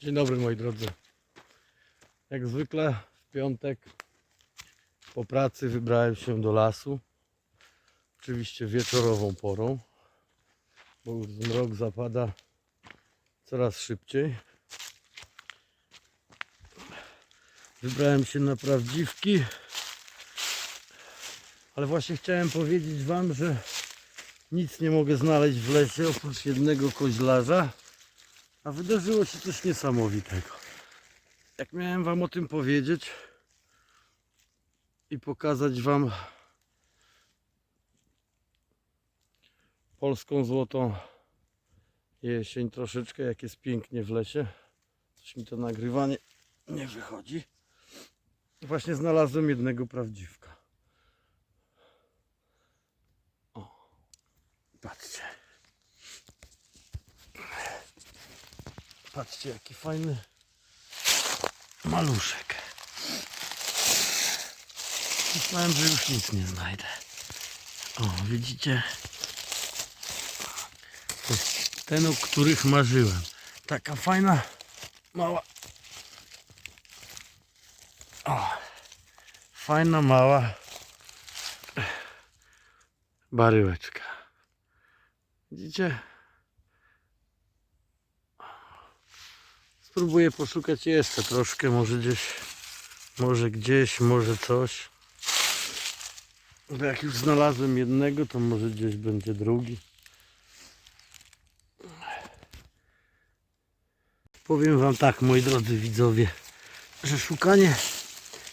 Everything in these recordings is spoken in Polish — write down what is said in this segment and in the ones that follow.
Dzień dobry moi drodzy. Jak zwykle w piątek po pracy wybrałem się do lasu. Oczywiście wieczorową porą, bo już ten rok zapada coraz szybciej. Wybrałem się na prawdziwki, ale właśnie chciałem powiedzieć Wam, że nic nie mogę znaleźć w lesie oprócz jednego koźlarza. A wydarzyło się coś niesamowitego. Jak miałem Wam o tym powiedzieć i pokazać Wam polską złotą jesień troszeczkę, jak jest pięknie w lesie. Coś mi to nagrywanie nie wychodzi. Właśnie znalazłem jednego prawdziwka. O, patrzcie. Patrzcie, jaki fajny maluszek. Myślałem, że już nic nie znajdę. O, widzicie? To jest ten, o których marzyłem. Taka fajna, mała. O, fajna, mała baryłeczka. Widzicie? Spróbuję poszukać jeszcze troszkę, może gdzieś, może gdzieś, może coś. Bo jak już znalazłem jednego, to może gdzieś będzie drugi. Powiem wam tak, moi drodzy widzowie, że szukanie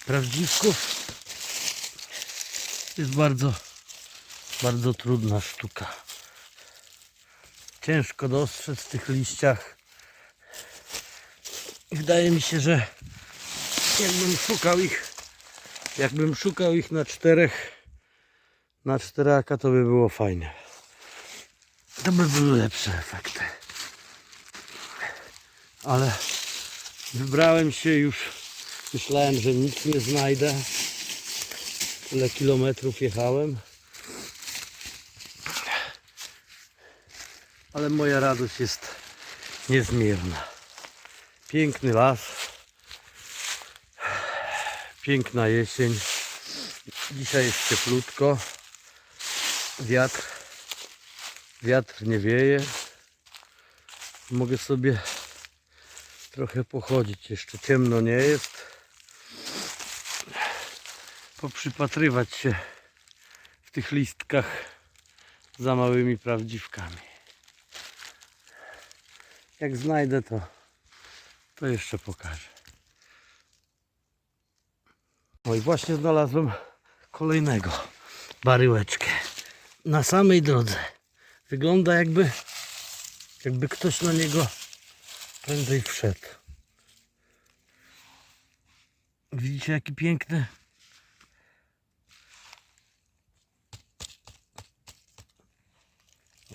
prawdziwków jest bardzo, bardzo trudna sztuka. Ciężko dostrzec w tych liściach i wydaje mi się, że jakbym szukał ich, jakbym szukał ich na czterech, na czteraka, to by było fajnie. To by były lepsze efekty. Ale wybrałem się już, myślałem, że nic nie znajdę. Tyle kilometrów jechałem. Ale moja radość jest niezmierna. Piękny las. Piękna jesień. Dzisiaj jest cieplutko. Wiatr. Wiatr nie wieje. Mogę sobie trochę pochodzić. Jeszcze ciemno nie jest. Poprzypatrywać się w tych listkach za małymi prawdziwkami. Jak znajdę to to jeszcze pokażę. O i właśnie znalazłem kolejnego baryłeczkę. Na samej drodze. Wygląda jakby, jakby ktoś na niego prędzej wszedł. Widzicie jaki piękny?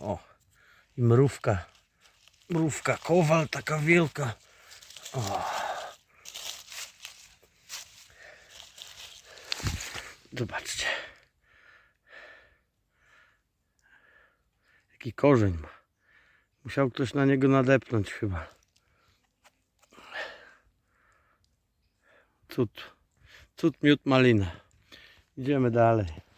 O, i mrówka. Mrówka, kowal taka wielka. Zobaczcie. Jaki korzeń ma. Musiał ktoś na niego nadepnąć chyba. Cud. Cud miód malina. Idziemy dalej.